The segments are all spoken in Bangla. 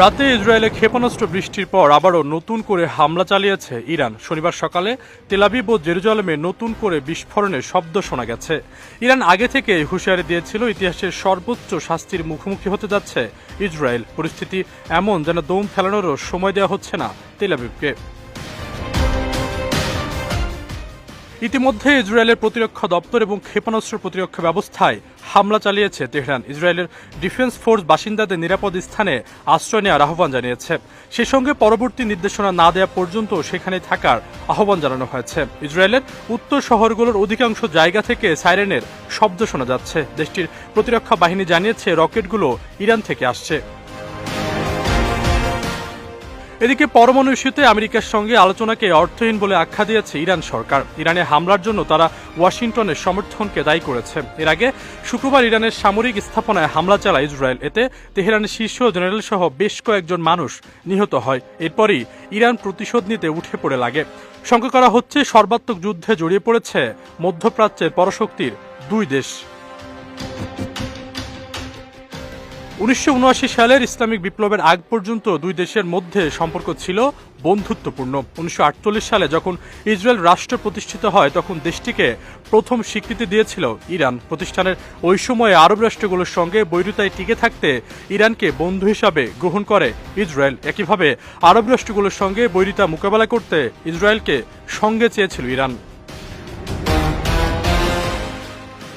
রাতে ইসরায়েলে ক্ষেপণাস্ত্র বৃষ্টির পর আবারও নতুন করে হামলা চালিয়েছে ইরান। শনিবার সকালে তেলাবিব ও জেরুজালেমে নতুন করে বিস্ফোরণের শব্দ শোনা গেছে। ইরান আগে থেকে হুঁশিয়ারি দিয়েছিল, ইতিহাসের সর্বোচ্চ শাস্তির মুখোমুখি হতে যাচ্ছে ইসরায়েল। পরিস্থিতি এমন যেন দম ফেলানোরও সময় দেওয়া হচ্ছে না তেলাবিবকে ইতিমধ্যে ইসরায়েলের প্রতিরক্ষা দপ্তর এবং ক্ষেপণাস্ত্র প্রতিরক্ষা ব্যবস্থায় হামলা চালিয়েছে তেহরান। ইসরায়েলের ডিফেন্স ফোর্স বাসিন্দাদের নিরাপদ স্থানে আশ্রয় নেওয়ার আহ্বান জানিয়েছে। সে সঙ্গে পরবর্তী নির্দেশনা না দেওয়া পর্যন্ত সেখানে থাকার আহ্বান জানানো হয়েছে। ইসরায়েলের উত্তর শহরগুলোর অধিকাংশ জায়গা থেকে সাইরেনের শব্দ শোনা যাচ্ছে। দেশটির প্রতিরক্ষা বাহিনী জানিয়েছে রকেটগুলো ইরান থেকে আসছে। এদিকে পরমাণু ইস্যুতে আমেরিকার সঙ্গে আলোচনাকে অর্থহীন বলে আখ্যা দিয়েছে ইরান সরকার। ইরানে হামলার জন্য তারা ওয়াশিংটনের সমর্থনকে দায়ী করেছে। এর আগে শুক্রবার ইরানের সামরিক স্থাপনায় হামলা চালায় ইসরায়েল। এতে তেহরানের শীর্ষ জেনারেল সহ বেশ কয়েকজন মানুষ নিহত হয়। এরপরই ইরান প্রতিশোধ নিতে উঠে পড়ে লাগে। শঙ্কা করা হচ্ছে সর্বাত্মক যুদ্ধে জড়িয়ে পড়েছে মধ্যপ্রাচ্যের পরশক্তির দুই দেশ। উনিশশো উনআশি সালের ইসলামিক বিপ্লবের আগ পর্যন্ত দুই দেশের মধ্যে সম্পর্ক ছিল বন্ধুত্বপূর্ণ। উনিশশো আটচল্লিশ সালে যখন ইসরায়েল রাষ্ট্র প্রতিষ্ঠিত হয়, তখন দেশটিকে প্রথম স্বীকৃতি দিয়েছিল ইরান। প্রতিষ্ঠানের ওই সময়ে আরব রাষ্ট্রগুলোর সঙ্গে বৈরিতায় টিকে থাকতে ইরানকে বন্ধু হিসাবে গ্রহণ করে ইসরায়েল। একইভাবে আরব রাষ্ট্রগুলোর সঙ্গে বৈরিতা মোকাবেলা করতে ইসরায়েলকে সঙ্গে চেয়েছিল ইরান।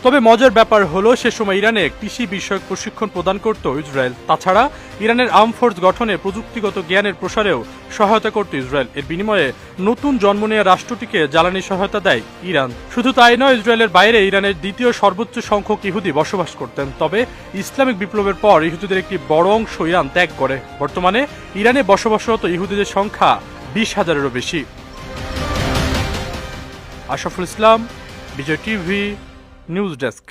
তবে মজার ব্যাপার হলো, সে সময় ইরানে কৃষি বিষয়ক প্রশিক্ষণ প্রদান করত ইসরায়েল। তাছাড়া ইরানের আর্ম ফোর্স গঠনে প্রযুক্তিগত জ্ঞানের প্রসারেও সহায়তা করত ইসরায়েল। এর বিনিময়ে নতুন জন্ম নেওয়া রাষ্ট্রটিকে জ্বালানি সহায়তা দেয় ইরান। শুধু তাই নয়, ইসরায়েলের বাইরে ইরানের দ্বিতীয় সর্বোচ্চ সংখ্যক ইহুদি বসবাস করতেন। তবে ইসলামিক বিপ্লবের পর ইহুদিদের একটি বড় অংশ ইরান ত্যাগ করে। বর্তমানে ইরানে বসবাসরত ইহুদিদের সংখ্যা বিশ হাজারেরও বেশি। Ashraful Islam, Bijoy TV. News desk